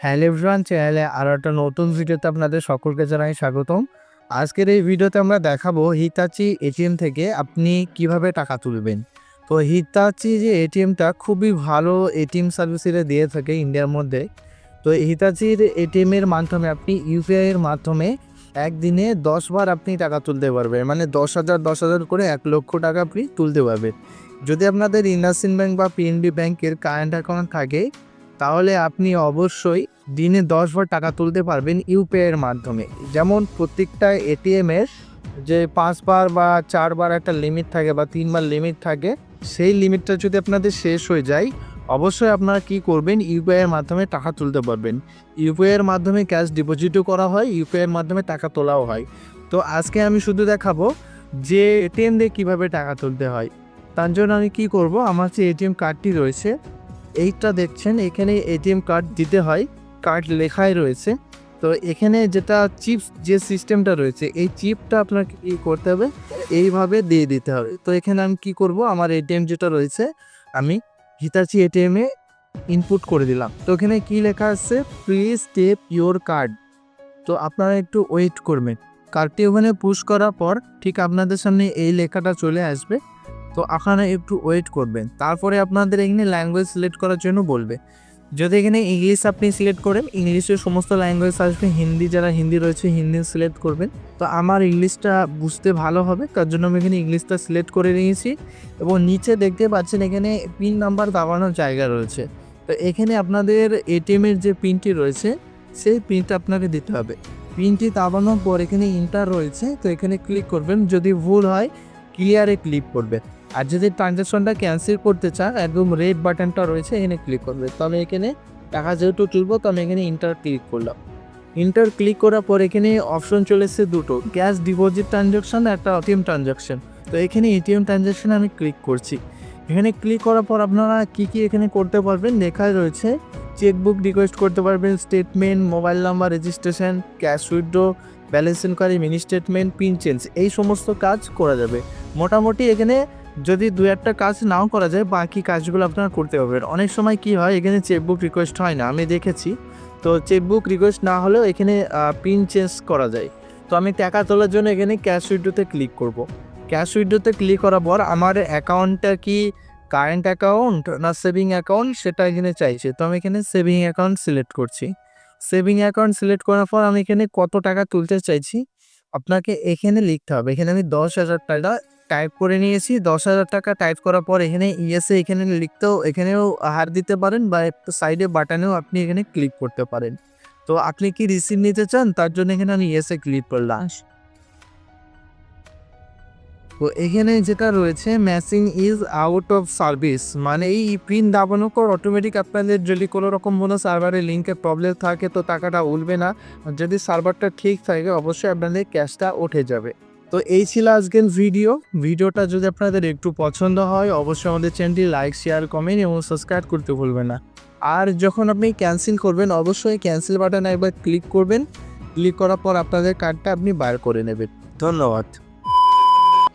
Hello everyone, চ্যানেলে আরও একটা নতুন ভিডিওতে আপনাদের সকলকে জানাই স্বাগতম। আজকের এই ভিডিওতে আমরা দেখাবো হিতাচি এটিএম থেকে আপনি কীভাবে টাকা তুলবেন। তো হিতাচি যে এটিএমটা খুবই ভালো এটিএম সার্ভিসের দিয়ে থাকে ইন্ডিয়ার মধ্যে। তো হিতাচির এটিএমের মাধ্যমে আপনি ইউপিআই এর মাধ্যমে একদিনে দশ বার আপনি টাকা তুলতে পারবেন। মানে দশ হাজার দশ হাজার করে এক লক্ষ টাকা আপনি তুলতে পারবেন। যদি আপনাদের ইন্ডাসিন ব্যাংক বা পিএনবি ব্যাংকের কারেন্ট অ্যাকাউন্ট থাকে তাহলে আপনি অবশ্যই দিনে দশ বার টাকা তুলতে পারবেন ইউপিআইয়ের মাধ্যমে। যেমন প্রত্যেকটা এটিএমের যে পাঁচবার বা চারবার একটা লিমিট থাকে বা তিনবার লিমিট থাকে, সেই লিমিটটা যদি আপনাদের শেষ হয়ে যায়, অবশ্যই আপনারা কি করবেন ইউপিআইয়ের মাধ্যমে টাকা তুলতে পারবেন। ইউপিআইয়ের মাধ্যমে ক্যাশ ডিপোজিটও করা হয় ইউপিআইয়ের মাধ্যমে টাকা তোলাও হয়। তো আজকে আমি শুধু দেখাবো যে এটিএম দিয়ে কীভাবে টাকা তুলতে হয়। তার জন্য আমি কি করব, আমার যে এটিএম কার্ডটি রয়েছে এইটা দেখছেন, এখানে এটিএম কার্ড দিতে হয়, কার্ড লেখাই রয়েছে। তো এখানে যেটা চিপস, যে সিস্টেমটা রয়েছে, এই চিপটা আপনাকে কী করতে হবে, এইভাবে দিয়ে দিতে হবে। তো এখানে আমি কি করব, আমার এটিএম যেটা রয়েছে, আমি হিতাচি এটিএমে ইনপুট করে দিলাম। তো এখানে কি লেখা আছে প্লিজ টেপ ইওর কার্ড তো আপনারা একটু ওয়েট করবেন। কার্ডটি ওখানে পুশ করার পর, ঠিক আপনাদের সামনে এই লেখাটা চলে আসবে। তো আপনারা একটু ওয়েট করবেন। তারপরে আপনাদের এখানে ল্যাঙ্গুয়েজ সিলেক্ট করার জন্য বলবে। যদি এখানে ইংলিশ আপনি সিলেক্ট করেন ইংলিশের সমস্ত ল্যাঙ্গুয়েজ আসবে। হিন্দি, যারা হিন্দি রয়েছে, হিন্দি সিলেক্ট করবেন। তো আমার ইংলিশটা বুঝতে ভালো হবে, তার জন্য আমি এখানে ইংলিশটা সিলেক্ট করে নিয়েছি। এবং নিচে দেখতে পাচ্ছেন এখানে পিন নাম্বার দাবানোর জায়গা রয়েছে। তো এখানে আপনাদের এটিএমের যে পিনটি রয়েছে, সেই পিনটা আপনাকে দিতে হবে। পিনটি দাবানোর পর এখানে ইন্টার রয়েছে, তো এখানে ক্লিক করবেন। যদি ভুল হয় ক্লিয়ারে ক্লিক করবেন। আর যদি ট্রানজ্যাকশনটা ক্যান্সেল করতে চান, একদম রেড বাটনটা রয়েছে, এখানে ক্লিক করবে। তবে এখানে টাকা যেহেতু তুলবো, তো আমি এখানে ইন্টার ক্লিক করলাম। ইন্টার ক্লিক করার পর এখানে অপশন চলে এসেছে দুটো ক্যাশ ডিপোজিট ট্রানজ্যাকশন একটা এটিএম ট্রানজ্যাকশন তো এখানে এটিএম ট্রানজ্যাকশন আমি ক্লিক করছি। এখানে ক্লিক করার পর আপনারা কি কি এখানে করতে পারবেন? লেখা রয়েছে চেকবুক রিকোয়েস্ট করতে পারবেন statement mobile number registration cash withdraw balance enquiry mini statement PIN change এই সমস্ত কাজ করা যাবে। মোটামুটি এখানে যদি দু একটা কাজ নাও করা যায়, বাকি কাজগুলো আপনারা করতে পারবেন। অনেক সময় কি হয়, এখানে চেকবুক রিকোয়েস্ট হয় না, আমি দেখেছি। তো চেকবুক রিকোয়েস্ট না হলেও এখানে পিন চেঞ্জ করা যায়। তো আমি টাকা তোলার জন্য এখানে ক্যাশ উইড্রোতে ক্লিক করব। ক্যাশ উইড্রোতে ক্লিক করার পর আমার অ্যাকাউন্টটা কি কারেন্ট অ্যাকাউন্ট না সেভিং অ্যাকাউন্ট সেটা এখানে চাইছে। তো আমি এখানে সেভিং অ্যাকাউন্ট সিলেক্ট করছি। সেভিং অ্যাকাউন্ট সিলেক্ট করার পর আমি এখানে কত টাকা তুলতে চাইছি, আপনাকে এখানে লিখতে হবে। এখানে আমি দশ হাজার টাকা টাইপ করে নিয়েছি। দশ হাজার টাকা টাইপ করার পর এখানে ইএসএ এখানে লিখতেও, এখানেও হার দিতে পারেন বা একটু সাইডে বাটনেও আপনি এখানে ক্লিক করতে পারেন। তো আপনি কি রিসিভ নিতে চান? তার জন্য এখানে আমি ইএসএ ক্লিক করলাম। তো এখানে যেটা রয়েছে machine is out of service মানে এই পিন দাবানোর পর অটোমেটিক আপনাদের যদি কোনো রকম কোনো সার্ভারে লিঙ্কে প্রবলেম থাকে, তো টাকাটা উঠবে না। যদি সার্ভারটা ঠিক থাকে, অবশ্যই আপনাদের ক্যাশটা উঠে যাবে। তো এই ছিল আজকের ভিডিও। ভিডিওটা যদি আপনাদের একটু পছন্দ হয়, অবশ্যই আমাদের চ্যানেলটি লাইক, শেয়ার, কমেন্ট এবং সাবস্ক্রাইব করতে ভুলবেন না। আর যখন আপনি ক্যান্সেল করবেন, অবশ্যই ক্যান্সেল বাটনে একবার ক্লিক করবেন। ক্লিক করার পর আপনাদের কার্ডটা আপনি বার করে নেবেন। ধন্যবাদ।